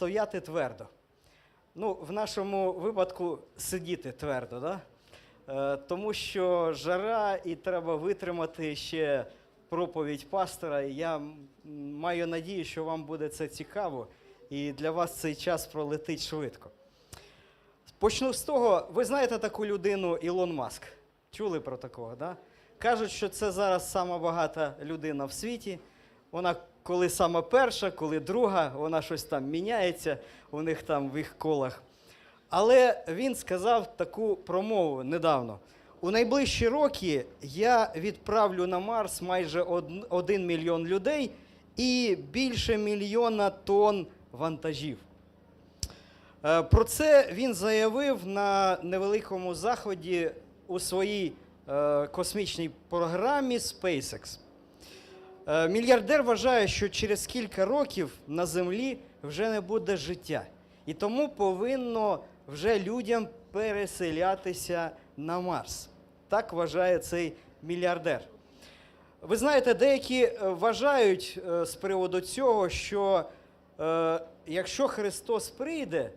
стояти твердо. Ну, в нашому випадку сидіти твердо, да? Е, тому що жара і треба витримати ще проповідь пастора. І я маю надію, що вам буде це цікаво, і для вас цей час пролетить швидко. Почну з того, ви знаєте таку людину Ілон Маск? Чули про такого, да? Кажуть, що це зараз сама багата людина в світі. Вона коли сама перша, коли друга, вона щось там міняється у них там в їх колах. Але він сказав таку промову недавно. У найближчі роки я відправлю на Марс майже од- один мільйон людей і більше мільйона тонн вантажів. Е, Про це він заявив на невеликому заході у своїй е, космічній програмі SpaceX. Е, Мільярдер вважає, що через кілька років на Землі вже не буде життя. І тому повинно вже людям переселятися на Марс. Так вважає цей мільярдер. Ви знаєте, деякі е, вважають е, з приводу цього, що якщо Христос прийде,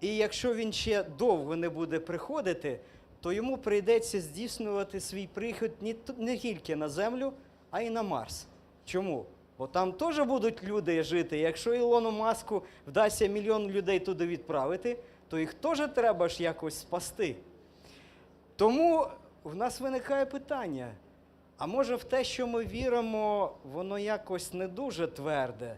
і якщо він ще довго не буде приходити, то йому прийдеться здійснювати свій прихід не тільки на землю, а й на Марс. Чому? Бо там теж будуть люди жити. Якщо Ілону Маску вдасться мільйон людей туди відправити, то їх теж треба ж якось спасти. Тому в нас виникає питання: а може в те, що ми віримо, воно якось не дуже тверде?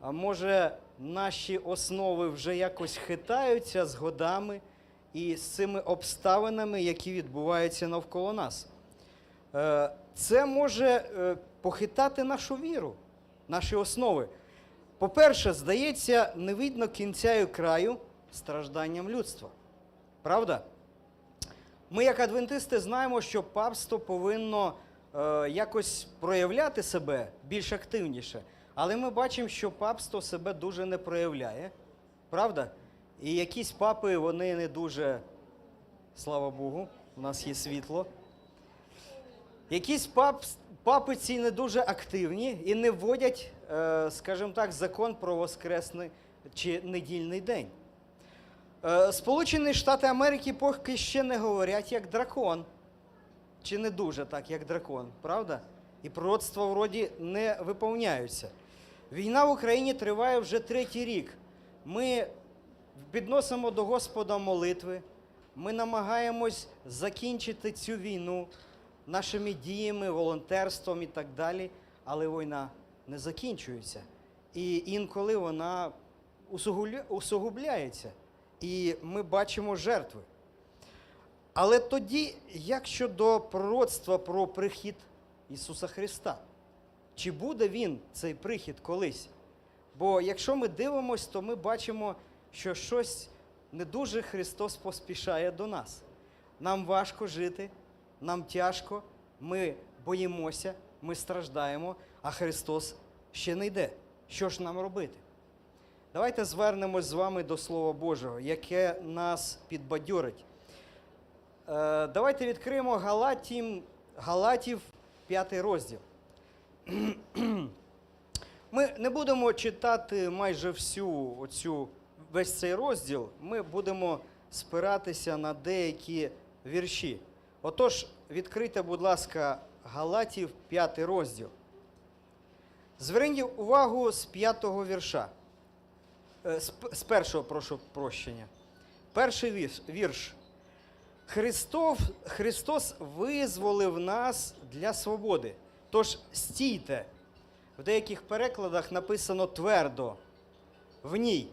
А може наші основи вже якось хитаються з годами і з цими обставинами, які відбуваються навколо нас? Е, Це може е, похитати нашу віру, наші основи. По-перше, здається, не видно кінця і краю стражданням людства. Правда? Ми, як адвентисти, знаємо, що папство повинно е, якось проявляти себе більш активніше. Але ми бачимо, що папство себе дуже не проявляє. Правда? І якісь папи, вони не дуже, слава Богу, у нас є світло. Якісь пап, папи ці не дуже активні і не вводять, е, скажімо так, закон про воскресний чи недільний день. Е, Сполучені Штати Америки поки ще не говорять як дракон. Чи не дуже так, як дракон, правда? І пророцтва вроді не виповняються. Війна в Україні триває вже третій рік. Ми підносимо до Господа молитви, ми намагаємось закінчити цю війну нашими діями, волонтерством і так далі, але війна не закінчується. І інколи вона усугубляється. І ми бачимо жертви. Але тоді, як щодо пророцтва про прихід Ісуса Христа? Чи буде Він цей прихід колись? Бо якщо ми дивимося, то ми бачимо, що щось не дуже Христос поспішає до нас. Нам важко жити, нам тяжко, ми боїмося, ми страждаємо, а Христос ще не йде. Що ж нам робити? Давайте звернемось з вами до Слова Божого, яке нас підбадьорить. Е, Давайте відкриємо Галатім, Галатів 5 розділ. Ми не будемо читати майже всю оцю, весь цей розділ, ми будемо спиратися на деякі вірші. Отож, відкрийте, будь ласка, Галатів 5 розділ. Зверніть увагу з 5 вірша. Е, З, першого прошу прощення. Перший вірш. Христов, Христос визволив нас для свободи. Тож стійте. В деяких перекладах написано твердо в ній.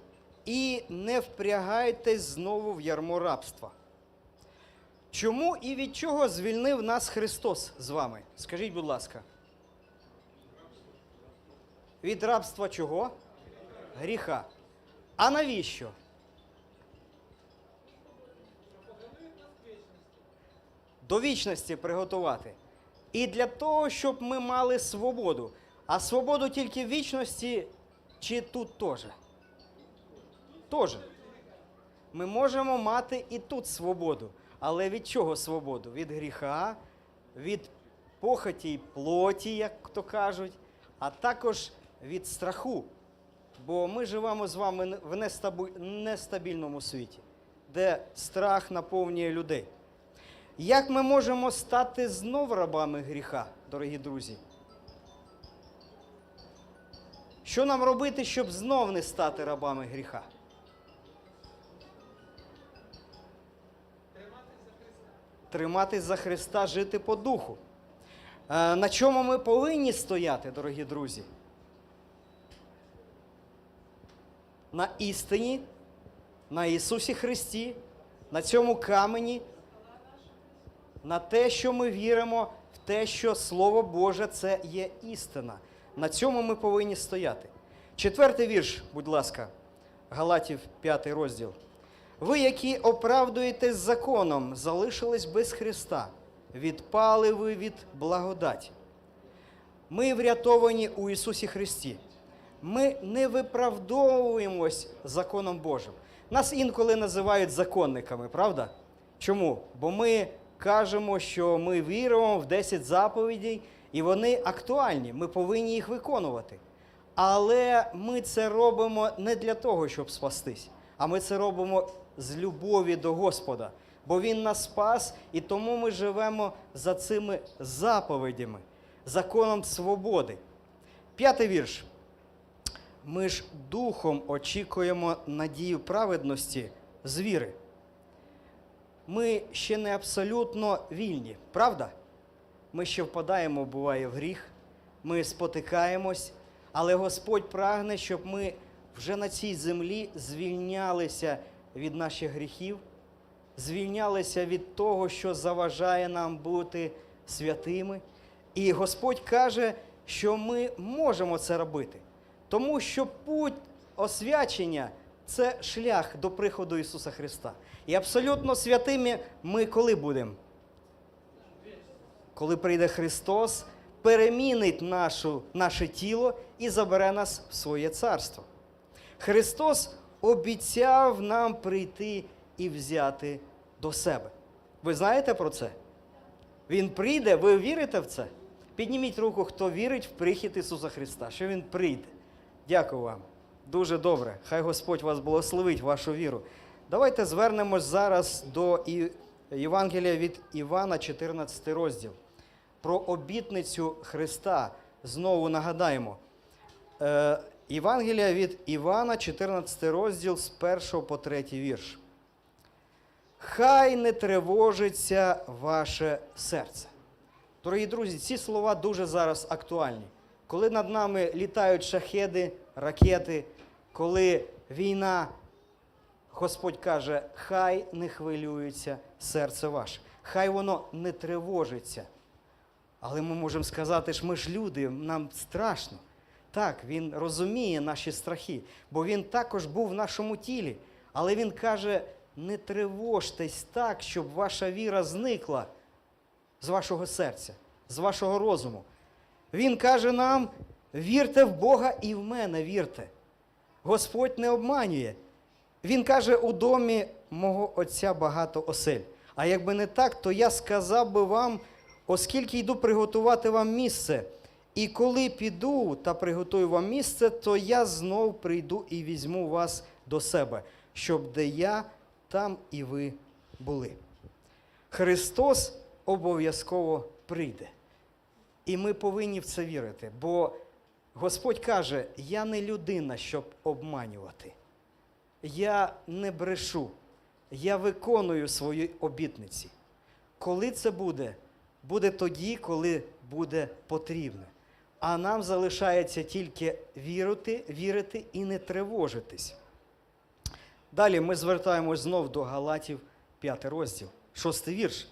І не впрягайтесь знову в ярмо рабства. Чому і від чого звільнив нас Христос з вами? Скажіть, будь ласка. Від рабства чого? Гріха. А навіщо? До вічності приготувати. І для того, щоб ми мали свободу. А свободу тільки в вічності чи тут теж? Теж. Ми можемо мати і тут свободу. Але від чого свободу? Від гріха, від похоті й плоті, як то кажуть, а також від страху. Бо ми живемо з вами в нестабільному світі, де страх наповнює людей. Як ми можемо стати знов рабами гріха, дорогі друзі? Що нам робити, щоб знов не стати рабами гріха? Триматись за Христа, жити по духу. Е, На чому ми повинні стояти, дорогі друзі? На істині, на Ісусі Христі, на цьому камені, на те, що ми віримо, в те, що Слово Боже це є істина. На цьому ми повинні стояти. Четвертий вірш, будь ласка, Галатів, п'ятий розділ. Ви, які оправдуєтесь законом, залишились без Христа, відпали ви від благодаті. Ми врятовані у Ісусі Христі. Ми не виправдовуємось законом Божим. Нас інколи називають законниками, правда? Чому? Бо ми кажемо, що ми віримо в 10 заповідей, і вони актуальні, ми повинні їх виконувати. Але ми це робимо не для того, щоб спастись, а ми це робимо з любові до Господа. Бо Він нас спас, і тому ми живемо за цими заповідями, законом свободи. П'ятий вірш. Ми ж духом очікуємо надію праведності з віри. Ми ще не абсолютно вільні, правда? Ми ще впадаємо, буває, в гріх, ми спотикаємось, але Господь прагне, щоб ми вже на цій землі звільнялися від наших гріхів, звільнялися від того, що заважає нам бути святими. І Господь каже, що ми можемо це робити, тому що путь освячення це шлях до приходу Ісуса Христа. І абсолютно святими ми коли будемо? Коли прийде Христос, перемінить нашу, наше тіло і забере нас в своє царство. Христос обіцяв нам прийти і взяти до себе. Ви знаєте про це? Він прийде, ви вірите в це? Підніміть руку, хто вірить в прихід Ісуса Христа, що Він прийде. Дякую вам. Дуже добре. Хай Господь вас благословить, вашу віру. Давайте звернемось зараз до Євангелія від Івана, 14 розділ. Про обітницю Христа. Знову нагадаємо. Євангелія від Івана, 14 розділ з 1 по 3 вірш. Хай не тривожиться ваше серце. Дорогі друзі, ці слова дуже зараз актуальні. Коли над нами літають шахеди, ракети, коли війна, Господь каже, хай не хвилюється серце ваше, хай воно не тривожиться. Але ми можемо сказати, що ми ж люди, нам страшно. Так, він розуміє наші страхи, бо він також був в нашому тілі. Але він каже: не тривожтесь так, щоб ваша віра зникла з вашого серця, з вашого розуму. Він каже нам: вірте в Бога і в мене вірте. Господь не обманює. Він каже, у домі мого Отця багато осель. А якби не так, то я сказав би вам, оскільки йду приготувати вам місце. І коли піду та приготую вам місце, то я знов прийду і візьму вас до себе, щоб де я, там і ви були. Христос обов'язково прийде. І ми повинні в це вірити, бо Господь каже: я не людина, щоб обманювати. Я не брешу, я виконую свої обітниці. Коли це буде? Буде тоді, коли буде потрібно. А нам залишається тільки вірити, вірити і не тривожитись. Далі ми звертаємось знов до Галатів, 5 розділ, 6 вірш.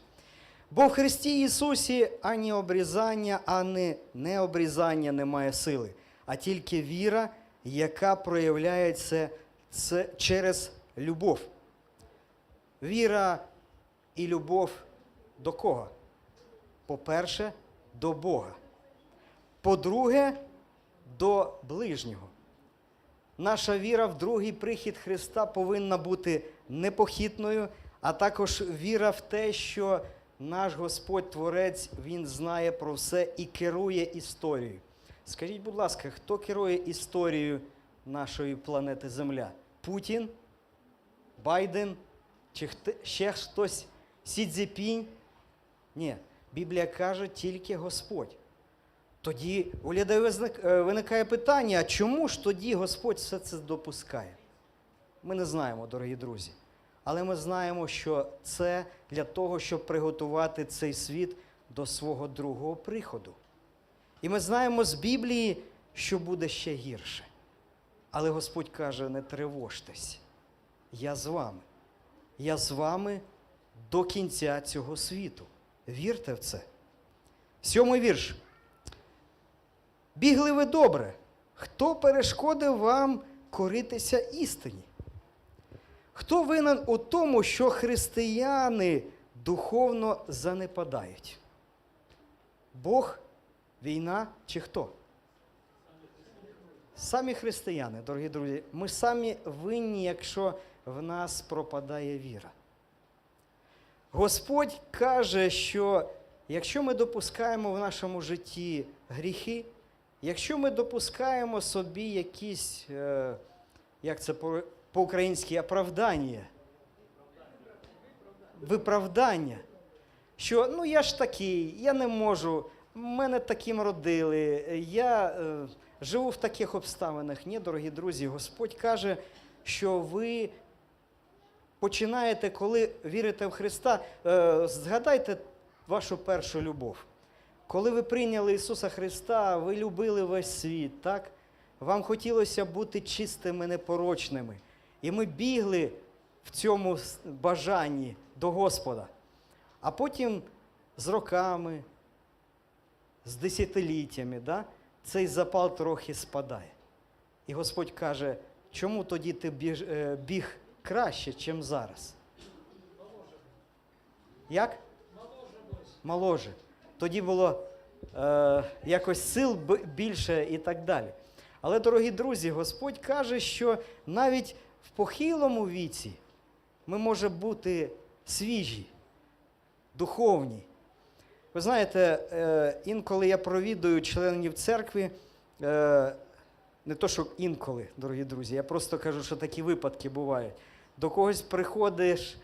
Бо в Христі Ісусі ані обрізання, ані необрізання немає сили, а тільки віра, яка проявляється через любов. Віра і любов до кого? По-перше, до Бога. По-друге, до ближнього. Наша віра в другий прихід Христа повинна бути непохитною, а також віра в те, що наш Господь Творець Він знає про все і керує історією. Скажіть, будь ласка, хто керує історією нашої планети Земля? Путін, Байден чи ще хтось Сі? Ні, Біблія каже тільки Господь. Тоді у людей е, виникає питання, чому ж тоді Господь все це допускає? Ми не знаємо, дорогі друзі. Але ми знаємо, що це для того, щоб приготувати цей світ до свого другого приходу. І ми знаємо з Біблії, що буде ще гірше. Але Господь каже: не тривожтесь, я з вами. Я з вами до кінця цього світу. Вірте в це. Сьомий вірш. Бігли ви добре. Хто перешкодив вам коритися істині? Хто винен у тому, що християни духовно занепадають? Бог, війна чи хто? Самі християни, дорогі друзі, ми самі винні, якщо в нас пропадає віра. Господь каже, що якщо ми допускаємо в нашому житті гріхи, якщо ми допускаємо собі якісь, е, як це по- по-українськи, оправдання, виправдання, що ну я ж такий, я не можу, мене таким родили, я е, живу в таких обставинах. Ні, дорогі друзі, Господь каже, що ви починаєте, коли вірите в Христа, е, згадайте вашу першу любов. Коли ви прийняли Ісуса Христа, ви любили весь світ, так? Вам хотілося бути чистими, непорочними. І ми бігли в цьому бажанні до Господа. А потім з роками, з десятиліттями, да, цей запал трохи спадає. І Господь каже, чому тоді ти біж, е, біг краще, ніж зараз? Як? Моложе. Тоді було е, якось сил більше і так далі. Але, дорогі друзі, Господь каже, що навіть в похилому віці ми можемо бути свіжі, духовні. Ви знаєте, е, інколи я провідую членів церкви, е, не то, що інколи, дорогі друзі, я просто кажу, що такі випадки бувають. До когось приходиш,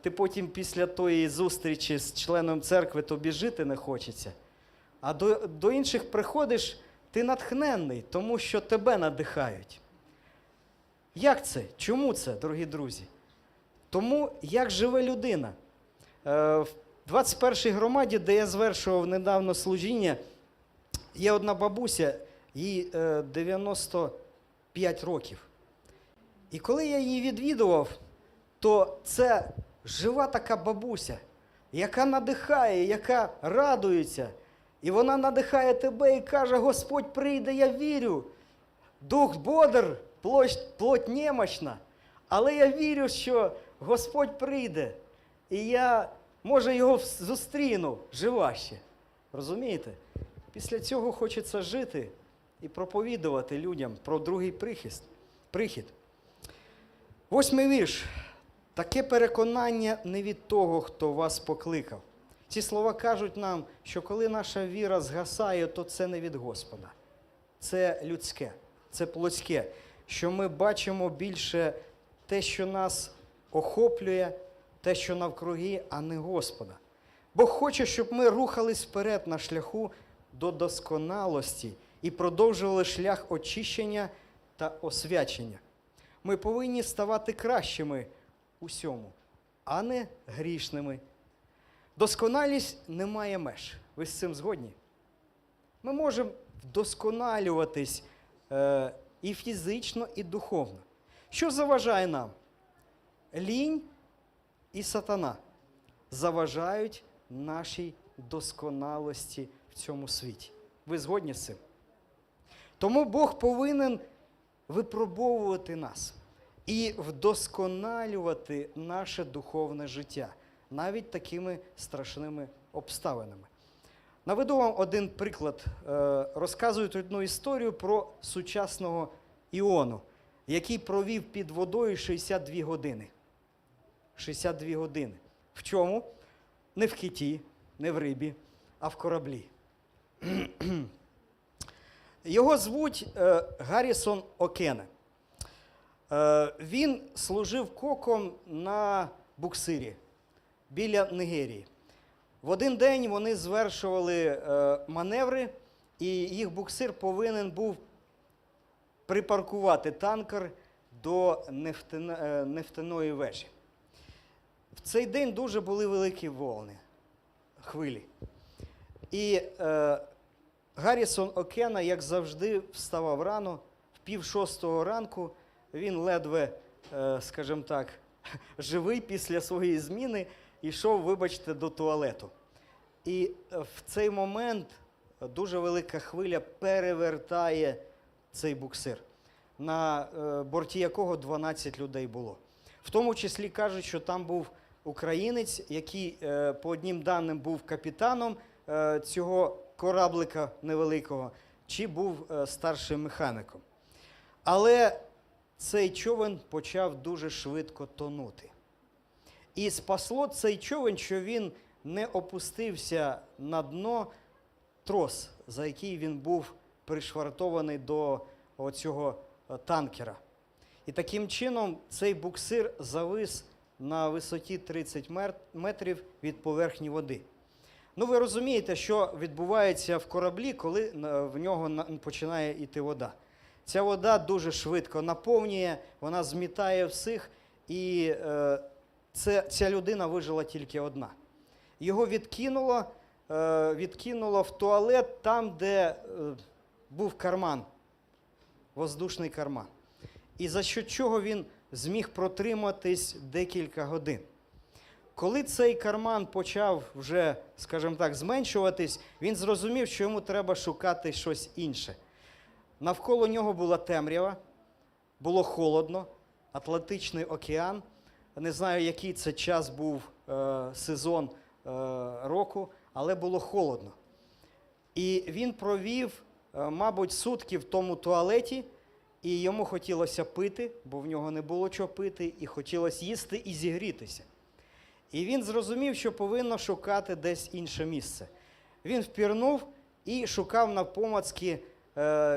ти потім після тої зустрічі з членом церкви тобі жити не хочеться. А до, до інших приходиш, ти натхненний, тому що тебе надихають. Як це? Чому це, дорогі друзі? Тому як живе людина. Е, В 21-й громаді, де я звершував недавно служіння, є одна бабуся, їй е, 95 років. І коли я її відвідував, то це жива така бабуся, яка надихає, яка радується. І вона надихає тебе і каже: Господь прийде, я вірю. Дух бодр, плоть, плоть немощна. Але я вірю, що Господь прийде. І я, може, його зустріну жива ще. Розумієте? Після цього хочеться жити і проповідувати людям про другий прихід. Восьмий вірш. Таке переконання не від того, хто вас покликав. Ці слова кажуть нам, що коли наша віра згасає, то це не від Господа. Це людське, це плотське, що ми бачимо більше те, що нас охоплює, те, що навкруги, а не Господа. Бог хоче, щоб ми рухались вперед на шляху до досконалості і продовжували шлях очищення та освячення. Ми повинні ставати кращими усьому, а не грішними. Досконалість не має меж. Ви з цим згодні? Ми можемо вдосконалюватись е, і фізично, і духовно. Що заважає нам? Лінь і сатана заважають нашій досконалості в цьому світі. Ви згодні з цим? Тому Бог повинен випробовувати нас і вдосконалювати наше духовне життя навіть такими страшними обставинами. Наведу вам один приклад. Е, Розказують одну історію про сучасного Іону, який провів під водою 62 години. 62 години. В чому? Не в киті, не в рибі, а в кораблі. Його звуть е, Гаррісон Окене. Е, він служив коком на буксирі біля Нигерії. В один день вони звершували е, маневри, і їх буксир повинен був припаркувати танкер до е, нефтяної вежі. В цей день дуже були великі волни, хвилі. І е, Гаррісон Окена, як завжди, вставав рано, в пів шостого ранку. Він ледве, е, скажімо так, живий після своєї зміни, йшов, вибачте, до туалету. І е, в цей момент дуже велика хвиля перевертає цей буксир, на е, борті якого 12 людей було. В тому числі кажуть, що там був українець, який, по однім даним, був капітаном цього кораблика невеликого, чи був старшим механіком. Але цей човен почав дуже швидко тонути. І спасло цей човен, що він не опустився на дно трос, за який він був пришвартований до оцього е, танкера. І таким чином цей буксир завис на висоті 30 метрів від поверхні води. Ну, ви розумієте, що відбувається в кораблі, коли е, в нього починає йти вода. Ця вода дуже швидко наповнює, вона змітає всіх, і е, це, ця людина вижила тільки одна. Його відкинуло, е, відкинуло в туалет там, де е, був карман, воздушний карман. І за що чого він зміг протриматись декілька годин. Коли цей карман почав вже, скажімо так, зменшуватись, він зрозумів, що йому треба шукати щось інше. Навколо нього була темрява, було холодно, Атлантичний океан. Не знаю, який це час був е, сезон е, року, але було холодно. І він провів, е, мабуть, сутки в тому туалеті, і йому хотілося пити, бо в нього не було чого пити, і хотілося їсти і зігрітися. І він зрозумів, що повинно шукати десь інше місце. Він впірнув і шукав навпомацьки е,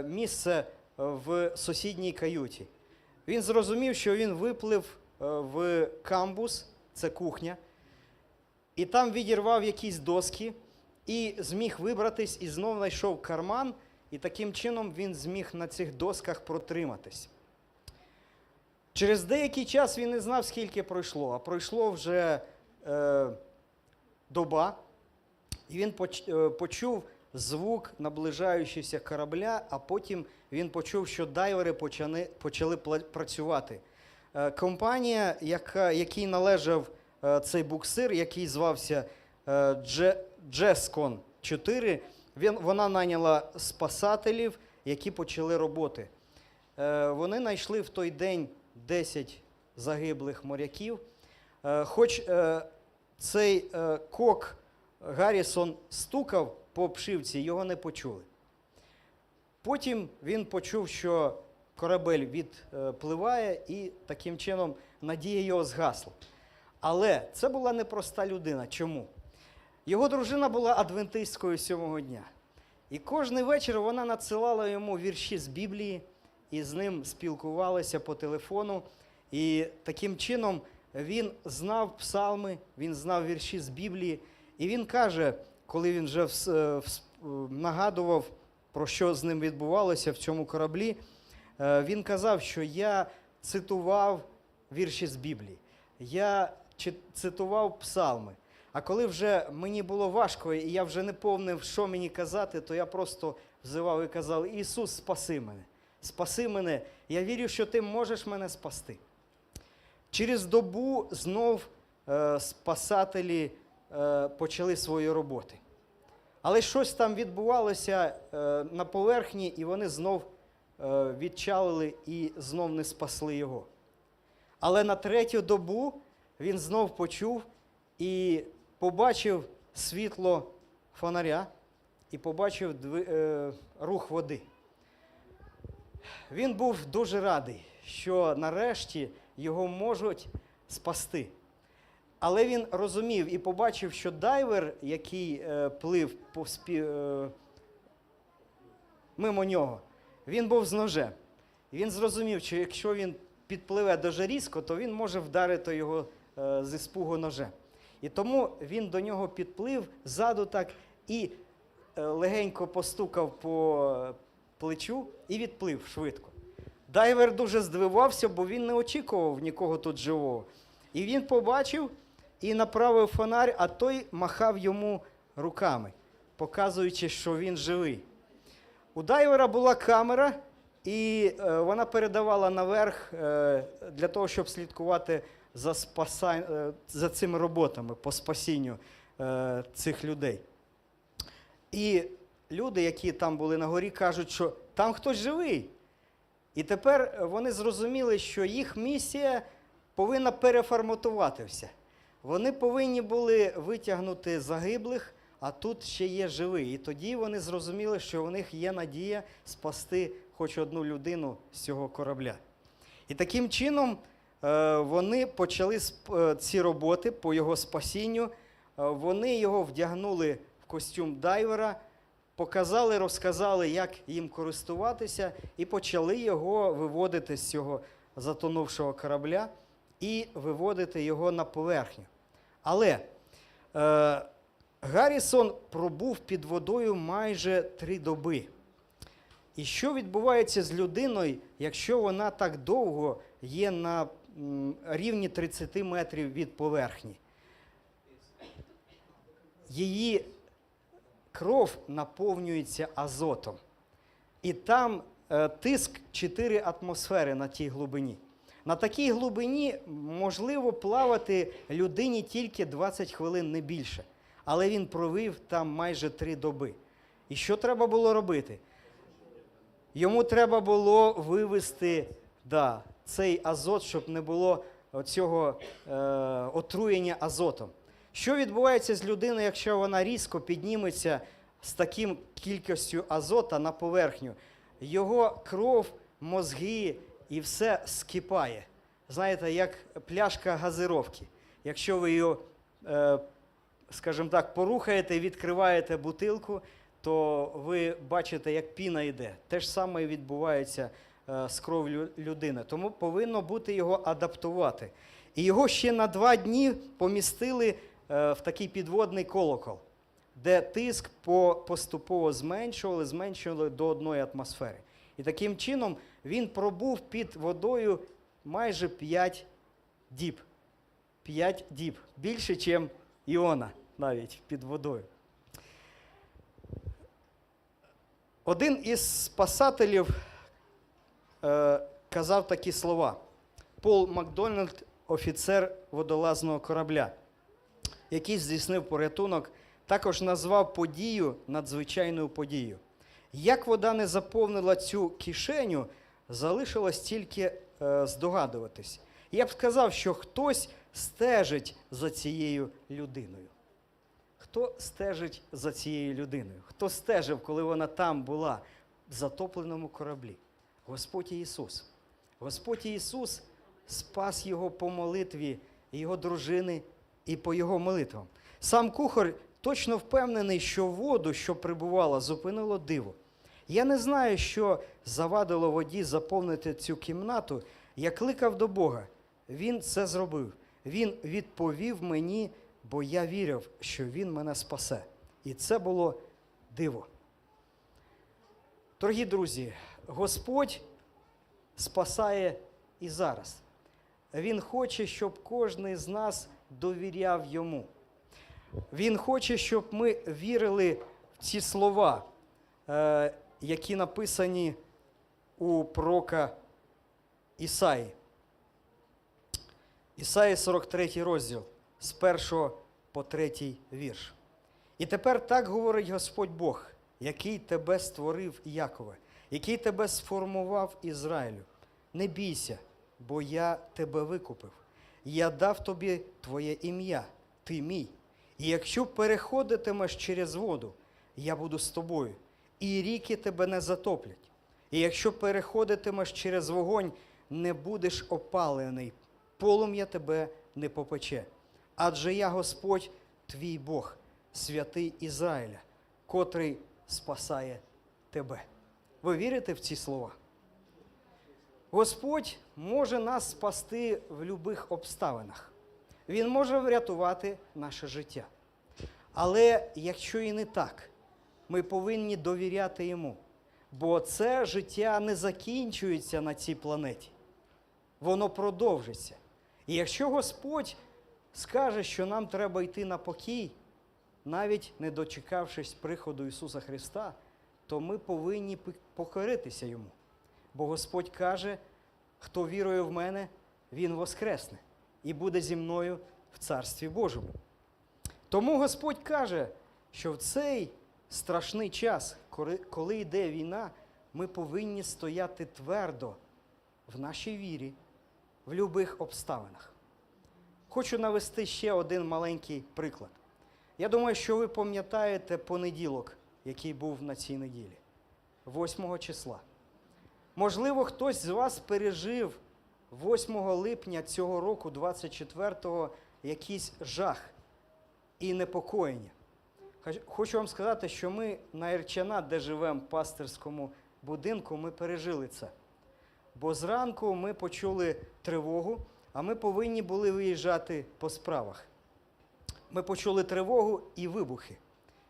місце в сусідній каюті. Він зрозумів, що він виплив е, в камбус, це кухня, і там відірвав якісь доски і зміг вибратись, і знов знайшов карман, і таким чином він зміг на цих досках протриматись. Через деякий час він не знав, скільки пройшло, а пройшло вже е, доба, і він поч- е, почув звук наближаючогося корабля, а потім він почув, що дайвери почали, почали працювати. Е, компанія, яка, якій належав е, цей буксир, який звався е, Джескон 4, він, вона найняла спасателів, які почали роботи. Вони знайшли в той день 10 загиблих моряків. Хоч цей кок Гаррісон стукав по обшивці, його не почули. Потім він почув, що корабель відпливає, і таким чином надія його згасла. Але це була непроста людина. Чому? Його дружина була адвентисткою сьомого дня. І кожний вечір вона надсилала йому вірші з Біблії, і з ним спілкувалася по телефону. І таким чином він знав псалми, він знав вірші з Біблії. І він каже, коли він вже е, е, нагадував, про що з ним відбувалося в цьому кораблі, е, він казав, що я цитував вірші з Біблії, я цитував псалми. А коли вже мені було важко, і я вже не повнив, що мені казати, то я просто взивав і казав: Ісус, спаси мене, спаси мене. Я вірю, що ти можеш мене спасти. Через добу знов е, спасателі почали свої роботи. Але щось там відбувалося е, на поверхні, і вони знов е, відчалили і знов не спасли його. Але на третю добу він знов почув і побачив світло фонаря і побачив е, рух води. Він був дуже радий, що нарешті його можуть спасти. Але він розумів і побачив, що дайвер, який е, плив по спі, е, мимо нього. Він був з ножем. Він зрозумів, що якщо він підпливе дуже різко, то він може вдарити його е, з іспугу ножем. І тому він до нього підплив ззаду так і е, легенько постукав по плечу і відплив швидко. Дайвер дуже здивувався, бо він не очікував нікого тут живого. І він побачив і направив фонарь, а той махав йому руками, показуючи, що він живий. У дайвера була камера, і е, вона передавала наверх е, для того, щоб слідкувати за, спаса... е, за цими роботами по спасінню цих людей. І люди, які там були на горі, кажуть, що там хтось живий. І тепер вони зрозуміли, що їх місія повинна переформатуватися. Вони повинні були витягнути загиблих, а тут ще є живий. І тоді вони зрозуміли, що у них є надія спасти хоч одну людину з цього корабля. І таким чином е, вони почали е, ці роботи по його спасінню. Е, Вони його вдягнули в костюм дайвера, показали, розказали, як їм користуватися, і почали його виводити з цього затонувшого корабля і виводити його на поверхню. Але е, Гаррісон пробув під водою майже три доби. І що відбувається з людиною, якщо вона так довго є на рівні 30 метрів від поверхні? Її кров наповнюється азотом. І там е, тиск 4 атмосфери на тій глибині. На такій глибині можливо плавати людині тільки 20 хвилин, не більше. Але він провів там майже 3 доби. І що треба було робити? Йому треба було вивести да, цей азот, щоб не було цього е, отруєння азотом. Що відбувається з людиною, якщо вона різко підніметься з таким кількістю азота на поверхню? Його кров, мозги і все скипає. Знаєте, як пляшка газировки. Якщо ви її, е, скажімо так, порухаєте, відкриваєте бутилку, то ви бачите, як піна йде. Те ж саме і відбувається е, з кров'ю людини. Тому повинно бути його адаптувати. І його ще на два дні помістили е, в такий підводний колокол, де тиск поступово зменшували, зменшували до одної атмосфери. І таким чином він пробув під водою майже 5 діб. 5 діб. Більше, ніж Іона навіть під водою. Один із спасателів е, казав такі слова. Пол Макдональд, офіцер водолазного корабля, який здійснив порятунок, також назвав подію надзвичайною подією. Як вода не заповнила цю кишеню, залишилось тільки е, здогадуватись. Я б сказав, що хтось стежить за цією людиною. Хто стежить за цією людиною? Хто стежив, коли вона там була в затопленому кораблі? Господь Ісус. Господь Ісус спас його по молитві його дружини і по його молитвам. Сам кухар точно впевнений, що воду, що прибувала, зупинило диво. Я не знаю, що завадило воді заповнити цю кімнату. Я кликав до Бога. Він це зробив. Він відповів мені, бо я вірив, що Він мене спасе. І це було диво. Дорогі друзі, Господь спасає і зараз. Він хоче, щоб кожен з нас довіряв йому. Він хоче, щоб ми вірили в ці слова, е, які написані у пророка Ісаї. Ісаї 43 розділ з 1 по 3 вірш. І тепер так говорить Господь Бог, який тебе створив Якове, який тебе сформував Ізраїлю. Не бійся, бо я тебе викупив. Я дав тобі твоє ім'я, ти мій. І якщо переходитимеш через воду, я буду з тобою, і ріки тебе не затоплять. І якщо переходитимеш через вогонь, не будеш опалений, полум'я тебе не попече. Адже я Господь, твій Бог, святий Ізраїля, котрий спасає тебе. Ви вірите в ці слова? Господь може нас спасти в будь-яких обставинах. Він може врятувати наше життя. Але якщо і не так, ми повинні довіряти йому. Бо це життя не закінчується на цій планеті. Воно продовжиться. І якщо Господь скаже, що нам треба йти на покій, навіть не дочекавшись приходу Ісуса Христа, то ми повинні покоритися Йому. Бо Господь каже, хто вірує в мене, він воскресне і буде зі мною в Царстві Божому. Тому Господь каже, що в цей страшний час, коли- йде війна, ми повинні стояти твердо в нашій вірі, в будь-яких обставинах. Хочу навести ще один маленький приклад. Я думаю, що ви пам'ятаєте понеділок, який був на цій неділі, 8 числа. Можливо, хтось з вас пережив 8 липня цього року, 24-го, якийсь жах і непокоєння. Хочу вам сказати, що ми на Ірчана, де живемо в пастирському будинку, ми пережили це. Бо зранку ми почули тривогу, а ми повинні були виїжджати по справах. Ми почули тривогу і вибухи.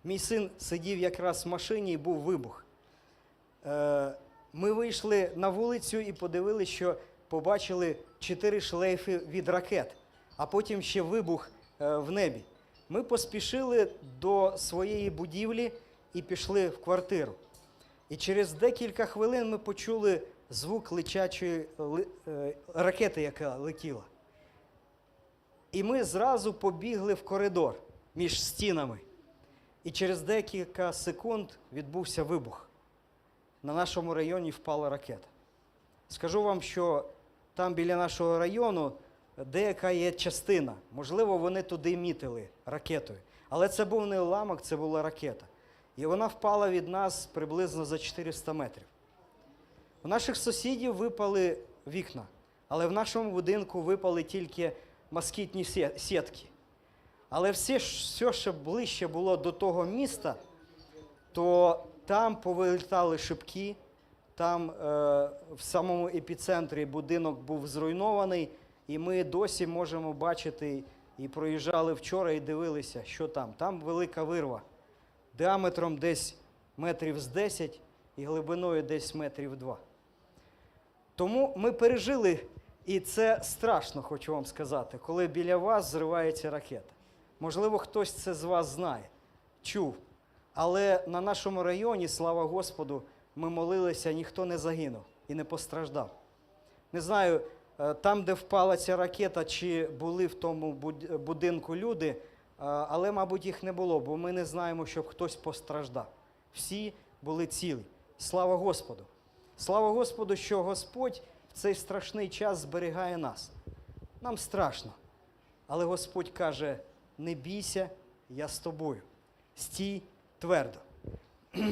Мій син сидів якраз в машині і був вибух. Е, Ми вийшли на вулицю і подивилися, що побачили чотири шлейфи від ракет, а потім ще вибух е, в небі. Ми поспішили до своєї будівлі і пішли в квартиру. І через декілька хвилин ми почули звук летячої е, ракети, яка летіла. І ми зразу побігли в коридор між стінами. І через декілька секунд відбувся вибух. На нашому районі впала ракета. Скажу вам, що там біля нашого району деяка є частина. Можливо, вони туди мітили ракетою. Але це був не уламок, це була ракета. І вона впала від нас приблизно за 400 метрів. У наших сусідів випали вікна, але в нашому будинку випали тільки москітні сітки. Але все, все, що ближче було до того міста, то там повилітали шибки, там е, в самому епіцентрі будинок був зруйнований, і ми досі можемо бачити і проїжджали вчора і дивилися, що там. Там велика вирва діаметром десь метрів з 10 і глибиною десь метрів 2. Тому ми пережили, і це страшно, хочу вам сказати, коли біля вас зривається ракета. Можливо, хтось це з вас знає, чув. Але на нашому районі, слава Господу, ми молилися, ніхто не загинув і не постраждав. Не знаю, там, де впала ця ракета, чи були в тому будинку люди, е, але, мабуть, їх не було, бо ми не знаємо, щоб хтось постраждав. Всі були цілі. Слава Господу! Слава Господу, що Господь в цей страшний час зберігає нас. Нам страшно. Але Господь каже: не бійся, я з тобою. Стій твердо.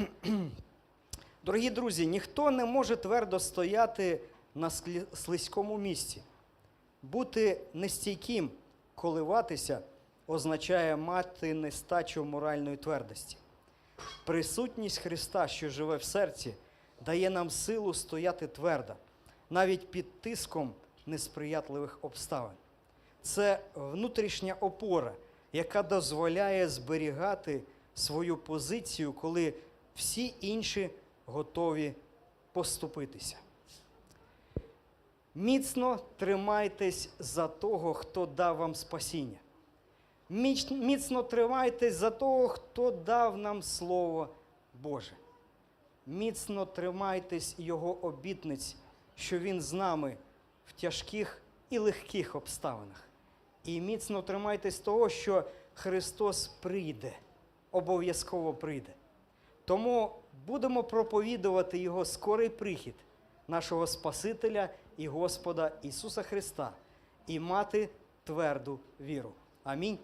Дорогі друзі, ніхто не може твердо стояти на слизькому місці. Бути нестійким, коливатися означає мати нестачу моральної твердості. Присутність Христа, що живе в серці, дає нам силу стояти твердо, навіть під тиском несприятливих обставин. Це внутрішня опора, яка дозволяє зберігати свою позицію, коли всі інші готові поступитися. Міцно тримайтесь за того, хто дав вам спасіння. Міцно тримайтесь за того, хто дав нам Слово Боже. Міцно тримайтесь Його обітниць, що Він з нами в тяжких і легких обставинах. І міцно тримайтесь того, що Христос прийде, обов'язково прийде. Тому будемо проповідувати Його скорий прихід, нашого Спасителя і Господа Ісуса Христа, і мати тверду віру. Амінь.